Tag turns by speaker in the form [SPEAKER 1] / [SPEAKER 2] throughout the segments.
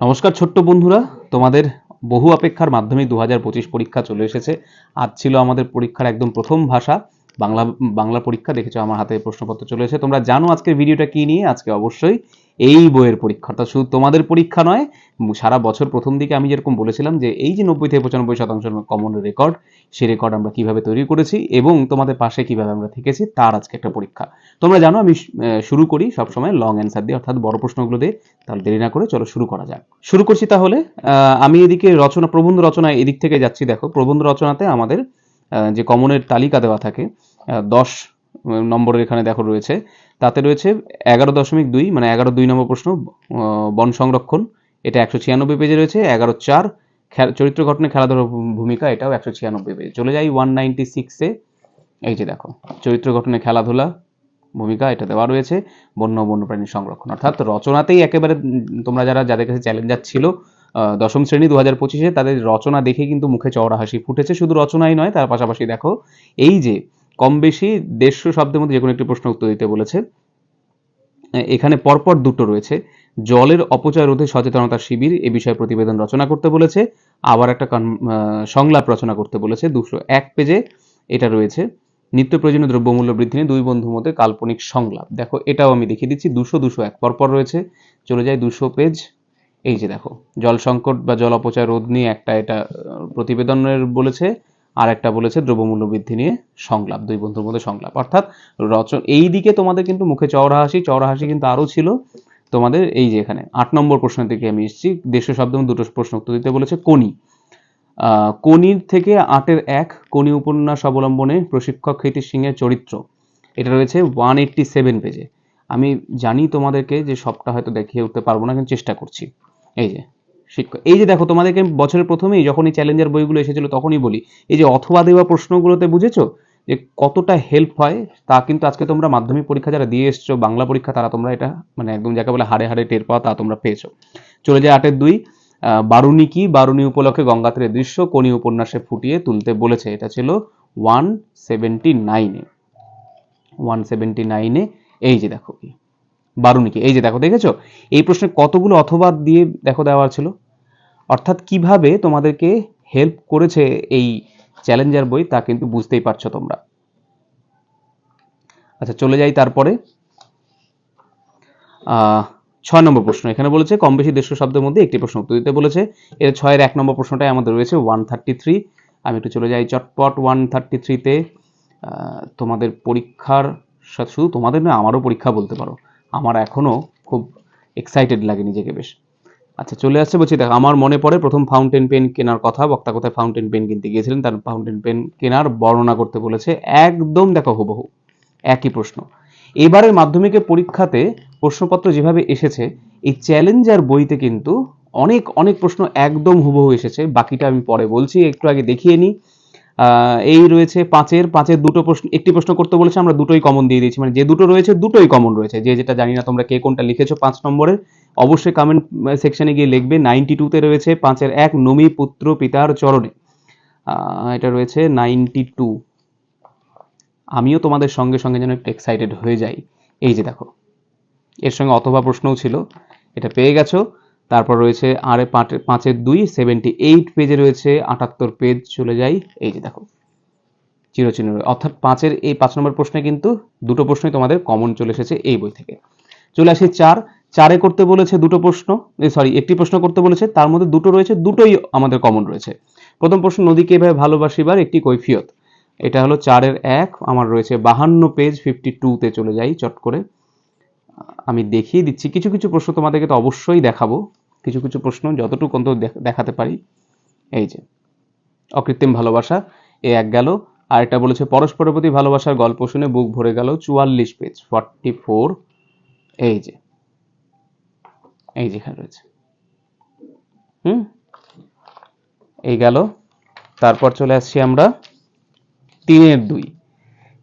[SPEAKER 1] নমস্কার ছোট্ট বন্ধুরা, তোমাদের বহু অপেক্ষার মাধ্যমে দু হাজার পঁচিশ পরীক্ষা চলে এসেছে। আজ ছিল আমাদের পরীক্ষার একদম প্রথম ভাষা। বাংলা বাংলা পরীক্ষা দেখেছ, আমার হাতে প্রশ্নপত্র চলে এসেছে। তোমরা জানো আজকের ভিডিওটা কি নিয়ে? আজকে অবশ্যই এই বইয়ের পরীক্ষা। অর্থাৎ শুধু তোমাদের পরীক্ষা নয়, সারা বছর প্রথম দিকে আমি যেরকম বলেছিলাম যে এই যে নব্বই থেকে পঁচানব্বই শতাংশ কমন রেকর্ড সেই রেকর্ড আমরা কীভাবে তৈরি করেছি এবং তোমাদের পাশে কীভাবে আমরা থেকেছি, তার আজকে একটা পরীক্ষা। তোমরা জানো, আমি শুরু করি সবসময় লং অ্যান্সার দিয়ে, অর্থাৎ বড় প্রশ্নগুলো দিয়ে, তাহলে দেরি না করে চলো শুরু করা যাক। শুরু করছি তাহলে আমি এদিকে রচনা, প্রবন্ধ রচনা এদিক থেকে যাচ্ছি। দেখো, প্রবন্ধ রচনাতে আমাদের যে কমনের তালিকা দেওয়া থাকে দশ নম্বরের এখানে দেখো রয়েছে। তাতে রয়েছে এগারো দশমিক দুই মানে এগারো দুই নম্বর প্রশ্ন বন সংরক্ষণ, এটা একশো ছিয়ানব্বই পেজে রয়েছে, এগারো চার চরিত্র গঠনে খেলাধুলার ভূমিকা, এটাও একশো ছিয়ানব্বই পেজে। চলে যাই ওয়ান নাইনটি সিক্সে এই যে দেখো, চরিত্র গঠনে খেলাধুলা ভূমিকা, এটা দেওয়া রয়েছে, বন্য বন্যপ্রাণী সংরক্ষণ। অর্থাৎ রচনাতেই একেবারে তোমরা যারা, যাদের কাছে চ্যালেঞ্জার ছিল দশম শ্রেণি দু হাজার পঁচিশে তাদের রচনা দেখে কিন্তু মুখে চওড়া হাসি ফুটেছে। শুধু রচনাই নয়, তার পাশাপাশি দেখো, এই যে কম বেশি দেড়শো শব্দের মধ্যে যে কোনো একটি প্রশ্ন উত্তর দিতে বলেছে। এখানে পরপর দুটো রয়েছে। জলের অপচয় রোধে সচেতনতা শিবির, এ বিষয়ে প্রতিবেদন রচনা করতে বলেছে। আবার একটা সংলাপ রচনা করতে বলেছে। দুশো এক পেজে এটা রয়েছে। নিত্য প্রয়োজনীয় দ্রব্যমূল্য বৃদ্ধি নিয়ে দুই বন্ধুর মধ্যে কাল্পনিক সংলাপ। দেখো, এটাও আমি দেখিয়ে দিচ্ছি। দুশো দুশো এক পরপর রয়েছে। চলে যায় দুশো পেজ। এই যে দেখো, জল সংকট বা জল অপচয় রোধ নিয়ে একটা এটা প্রতিবেদনের বলেছে, আর একটা বলেছে দ্রব্যমূল্য বৃদ্ধি নিয়ে সংলাপ, দুই বন্ধুর মধ্যে সংলাপ। অর্থাৎ রচন, এই দিকে তোমাদের কিন্তু মুখে চওড়া হাসি চওড়া হাসি কিন্তু আরও ছিল। তোমাদের এই যে এখানে, আট নম্বর প্রশ্ন থেকে আমি এসেছি দেড়শো শব্দ দুটো প্রশ্ন উত্তর দিতে বলেছে কোনি কোনির থেকে আটের এক কোনি উপন্যাস অবলম্বনে প্রশিক্ষক ক্ষিতি সিংয়ের চরিত্র। এটা রয়েছে ওয়ান এইট্টি সেভেন পেজে আমি জানি তোমাদেরকে যে সবটা হয়তো দেখিয়ে উঠতে পারব না, কিন্তু চেষ্টা করছি। এই যে শিক্ষক এই যে দেখো, তোমাদেরকে বছরের প্রথমেই যখন এই চ্যালেঞ্জার বইগুলো এসেছিল তখনই বলি, এই যে অথবা দেওয়া প্রশ্নগুলোতে বুঝেছ যে কতটা হেল্প হয়, তা কিন্তু আজকে তোমরা মাধ্যমিক পরীক্ষা যারা দিয়ে এসছো, বাংলা পরীক্ষা, তারা তোমরা এটা মানে একদম যাকে বলে হাড়ে হাড়ে টের পাওয়া তা তোমরা পেয়েছ। চলে যায় আটের দুই বারুণী কি? বারুণী উপলক্ষে গঙ্গাতীরের দৃশ্য কোনি উপন্যাসে ফুটিয়ে তুলতে বলেছে, এটা ছিল ওয়ান সেভেন্টি নাইনে ওয়ান সেভেন্টি নাইনে এই যে দেখো কি। বারুণী কি এই যে দেখো, দেখেছ? এই প্রশ্নে কতগুলো অথবা দিয়ে দেখো দেওয়া ছিল। অর্থাৎ কীভাবে তোমাদেরকে হেল্প করেছে এই চ্যালেঞ্জার বই, তা কিন্তু বুঝতেই পারছ তোমরা। আচ্ছা চলে যাই তারপরে। ছয় নম্বর প্রশ্ন। এখানে বলেছে, কম বেশি দেড়শো শব্দের মধ্যে একটি প্রশ্ন উত্তর দিতে বলেছে। এর ছয়ের এক নম্বর প্রশ্নটাই আমাদের রয়েছে ওয়ান থার্টি থ্রি আমি একটু চলে যাই চটপট ওয়ান থার্টি থ্রিতে তোমাদের পরীক্ষার শুধু তোমাদের না আমারও পরীক্ষা বলতে পারো। আমার এখনও খুব এক্সাইটেড লাগে নিজেকে বেশ। আচ্ছা চলে আসছে বলছি, দেখো, আমার মনে পড়ে প্রথম ফাউন্টেন পেন কেনার কথা, বক্তা কোথায় ফাউন্টেন পেন কিনতে গিয়েছিলেন, তার ফাউন্টেন পেন কেনার বর্ণনা করতে বলেছে, একদম দেখো হুবহু, একই প্রশ্ন। এবারের মাধ্যমিকের পরীক্ষাতে প্রশ্নপত্র যেভাবে এসেছে, এই চ্যালেঞ্জার বইতে কিন্তু অনেক অনেক প্রশ্ন একদম হুবহু এসেছে, বাকিটা আমি পরে বলছি, একটু আগে দেখিয়ে নিই। এই রয়েছে পাঁচের পাঁচের দুটো প্রশ্ন, একটি প্রশ্ন করতে বলেছে, আমরা দুটোই কমন দিয়ে দিয়েছি। মানে যে দুটো রয়েছে, দুটোই কমন রয়েছে। যে যেটা জানি না তোমরা কে কোনটা লিখেছো পাঁচ নম্বরের, অবশ্যই কমেন্ট সেকশনে গিয়ে লিখবে। নাইনটি টুতে রয়েছে পাঁচের এক, নমি পুত্র পিতার চরণে। এটা রয়েছে নাইনটি টু আমিও তোমাদের সঙ্গে সঙ্গে যেন একটু এক্সাইটেড হয়ে যাই। এই যে দেখো, এর সঙ্গে অথবা প্রশ্নও ছিল। এটা পেয়ে গেছো। তারপর রয়েছে আরে পাঁচের পাঁচের দুই সেভেন্টি এইট পেজে রয়েছে, আটাত্তর পেজ চলে যাই। এই যে দেখো, চিরচিহ্ন অর্থাৎ পাঁচের এই পাঁচ নম্বর প্রশ্নে কিন্তু দুটো প্রশ্নই তোমাদের কমন চলে এসেছে এই বই থেকে। চলে আসি চার। চারে করতে বলেছে দুটো প্রশ্ন সরি একটি প্রশ্ন করতে বলেছে, তার মধ্যে দুটো রয়েছে, দুটোই আমাদের কমন রয়েছে। প্রথম প্রশ্ন, নদীকে এভাবে ভালোবাসিবার একটি কৈফিয়ত। এটা হলো চারের এক, আমার রয়েছে বাহান্ন পেজ ফিফটি টুতে চলে যাই, চট করে। আমি দেখিয়ে দিচ্ছি, কিছু কিছু প্রশ্ন তোমাদেরকে তো অবশ্যই দেখাবো। কিছু কিছু প্রশ্ন যতটুকু অন্তত দেখাতে পারি। এই যে, অকৃত্রিম ভালোবাসা, এ এক গেল। আর এটা বলেছে, পরস্পরের প্রতি ভালোবাসার গল্প শুনে বুক ভরে গেল। চুয়াল্লিশ পেজ ফর্টি ফোর এই যে, এই যেখানে রয়েছে। হুম? এই গেল। তারপর চলে আসছি আমরা তিনের দুই।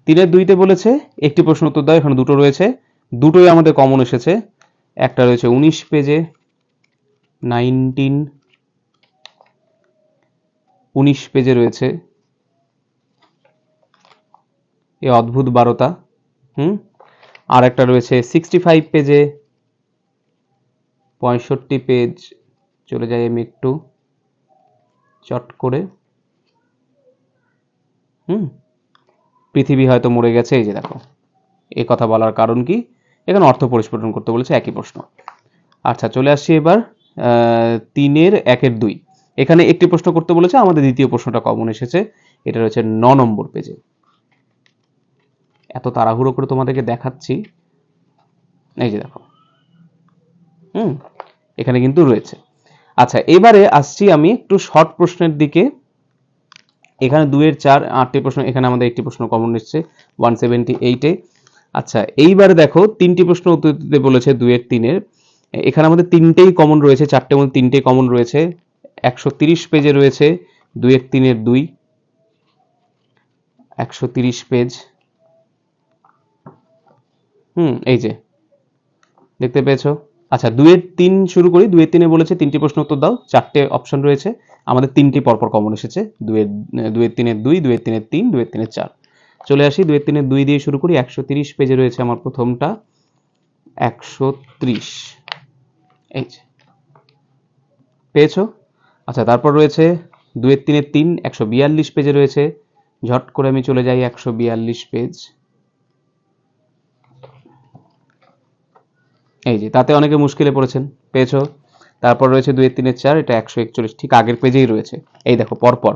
[SPEAKER 1] তিনের দুইতে বলেছে, একটি প্রশ্ন উত্তর দাও, এখানে দুটো রয়েছে। দুটোই আমাদের কমন এসেছে। একটা রয়েছে উনিশ পেজে নাইনটিন, উনিশ পেজে রয়েছে। এ অদ্ভুত বারতা হুম? আর একটা রয়েছে সিক্সটি ফাইভ পেজে, পঁয়ষট্টি পেজ, চলে যাই আমি একটু, চট করে। হুম? পৃথিবী হয়তো মরে গেছে, এই যে দেখো। এই কথা বলার কারণ কি? এখানে অর্থ পরিস্ফুটন করতে বলেছে একই প্রশ্ন। আচ্ছা চলে আসছি এবার তিনের একের দুই। এখানে একটি প্রশ্ন করতে বলেছে, আমাদের দ্বিতীয় প্রশ্নটা কমন এসেছে, এটা রয়েছে ন নম্বর পেজে। এত তাড়াহুড়ো করে তোমাদেরকে দেখাচ্ছি। এই যে দেখো। হুম, এখানে কিন্তু রয়েছে। আচ্ছা এবারে আসছি আমি একটু শর্ট প্রশ্নের দিকে। এখানে দুয়ের চার, আটটি প্রশ্ন, এখানে আমাদের একটি প্রশ্ন কমন এসছে ওয়ান সেভেন্টি এইটে আচ্ছা এইবারে দেখো, তিনটি প্রশ্ন উত্তর দিতে বলেছে দুয়ের তিনের। এখানে আমাদের তিনটেই কমন রয়েছে, চারটে মধ্যে তিনটেই কমন রয়েছে। একশো তিরিশ পেজে রয়েছে দুয়ের তিনের দুই। একশো তিরিশ পেজ হুম, এই যে। দেখতে পেয়েছ? আচ্ছা দুয়ের তিন শুরু করি দুয়ের তিনে বলেছে, তিনটি প্রশ্ন উত্তর দাও, চারটে অপশন রয়েছে। আমাদের তিনটি পরপর কমন এসেছে দুয়ের দুয়ের তিনের দুই দুয়ের তিনের তিন দুয়ের তিনের চার। চলে আসি দুয়ের তিনের দুই দিয়ে শুরু করি, একশো তিরিশ পেজে রয়েছে আমার প্রথমটা। একশো ত্রিশ। এই যে। পেয়েছ? আচ্ছা তারপর রয়েছে দুয়ের তিনের তিন, একশো বিয়াল্লিশ পেজে রয়েছে। ঝট করে আমি চলে যাই একশো বিয়াল্লিশ পেজ। এই যে, তাতে অনেকে মুশকিলে পড়েছেন। পেয়েছ? তারপর রয়েছে দুই তিনের চার, এটা একশো একচল্লিশ। ঠিক আগের পেজেই রয়েছে। এই দেখো, পরপর।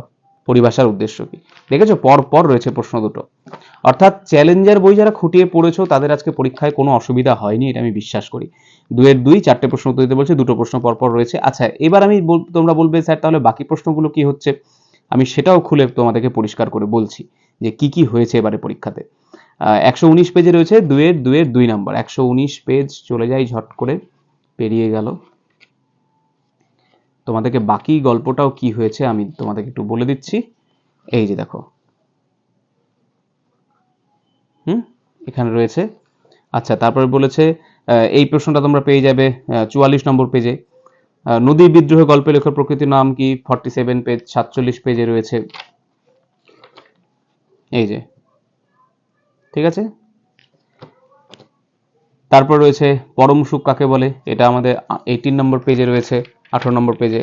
[SPEAKER 1] পরিভাষার উদ্দেশ্য কি? দেখেছ? পর রয়েছে প্রশ্ন দুটো। অর্থাৎ চ্যালেঞ্জার বই যারা খুঁটিয়ে পড়েছো, তাদের আজকে পরীক্ষায় কোনো অসুবিধা হয়নি, এটা আমি বিশ্বাস করি। দুয়ের দুই, চারটে প্রশ্ন উত্তর দিতে বলছে, দুটো প্রশ্ন পরপর রয়েছে। আচ্ছা এবার আমি তোমরা বলবে, স্যার, তাহলে বাকি প্রশ্নগুলো কি হচ্ছে? আমি সেটাও খুলে তোমাদেরকে পরিষ্কার করে বলছি যে কি কি হয়েছে এবারে পরীক্ষাতে। একশো উনিশ পেজে রয়েছে দুয়ের দুয়ের দুই নাম্বার। একশো উনিশ পেজ চলে যাই ঝট করে পেরিয়ে গেল। তোমাদেরকে বাকি গল্পটাও কি হয়েছে আমি তোমাদেরকে একটু বলে দিচ্ছি। এই যে দেখো। হুম? এখানে রয়েছে। আচ্ছা তারপরে বলেছে এই প্রশ্নটা তোমরা পেয়ে যাবে চুয়াল্লিশ নম্বর পেজে নদী বিদ্রোহ গল্পে লেখার প্রকৃতির নাম কি? ফর্টি সেভেন পেজ সাতচল্লিশ পেজে রয়েছে। এই যে। ঠিক আছে? তারপর রয়েছে, পরম সুখ কাকে বলে? এটা আমাদের এইটিন নম্বর পেজে রয়েছে। আঠারো নম্বর পেজে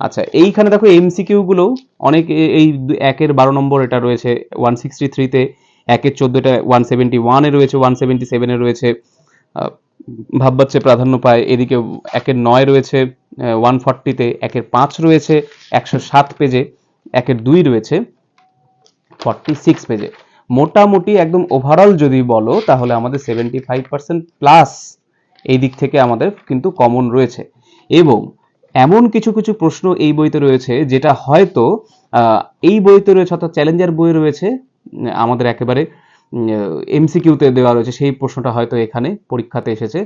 [SPEAKER 1] আচ্ছা এইখানে দেখো এমসিকিউ গুলো অনেক এই একের বারো নম্বর এটা রয়েছে ওয়ান সিক্সটি থ্রিতে একের চোদ্দোটা ওয়ান সেভেন্টি ওয়ানে রয়েছে ওয়ান সেভেন্টি সেভেনে রয়েছে। আহ, ভাববাচ্চে প্রাধান্য পায় এদিকে একের নয় রয়েছে ওয়ান ফর্টিতে একের পাঁচ রয়েছে একশো সাত পেজে একের দুই রয়েছে ফর্টি সিক্স পেজে মোটামুটি একদম ওভারঅল যদি বলো তাহলে আমাদের সেভেন্টি ফাইভ পার্সেন্ট প্লাস এই দিক থেকে আমাদের কিন্তু কমন রয়েছে। এবং এমন কিছু কিছু প্রশ্ন এই বইতে রয়েছে, যেটা হয়তো এই বইতে রয়েছে অর্থাৎ চ্যালেঞ্জার বই রয়েছে আমাদের একেবারে এমসিকিউতে দেওয়া রয়েছে, সেই প্রশ্নটা হয়তো এখানে পরীক্ষাতে এসেছে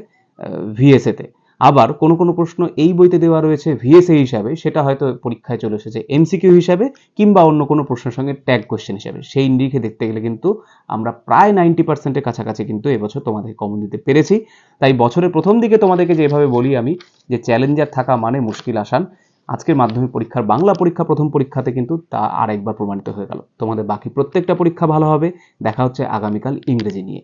[SPEAKER 1] ভিএসএ তে। আবার কোনো কোনো প্রশ্ন এই বইতে দেওয়া রয়েছে ভিএসএ হিসাবে, সেটা হয়তো পরীক্ষায় চলে এসেছে এমসিকিউ হিসাবে কিংবা অন্য কোনো প্রশ্নের সঙ্গে ট্যাগ কোশ্চেন হিসাবে। সেই নিরিখে দেখতে গেলে কিন্তু আমরা প্রায় নাইনটি পার্সেন্টের কাছাকাছি কিন্তু এবছর তোমাদের কমন দিতে পেরেছি। তাই বছরের প্রথম দিকে তোমাদেরকে যেভাবে বলি আমি যে চ্যালেঞ্জার থাকা মানে মুশকিল আসান, আজকের মাধ্যমিক পরীক্ষার বাংলা পরীক্ষা প্রথম পরীক্ষাতে কিন্তু তা আরেকবার প্রমাণিত হয়ে গেল। তোমাদের বাকি প্রত্যেকটা পরীক্ষা ভালো হবে। দেখা হচ্ছে আগামীকাল ইংরেজি নিয়ে।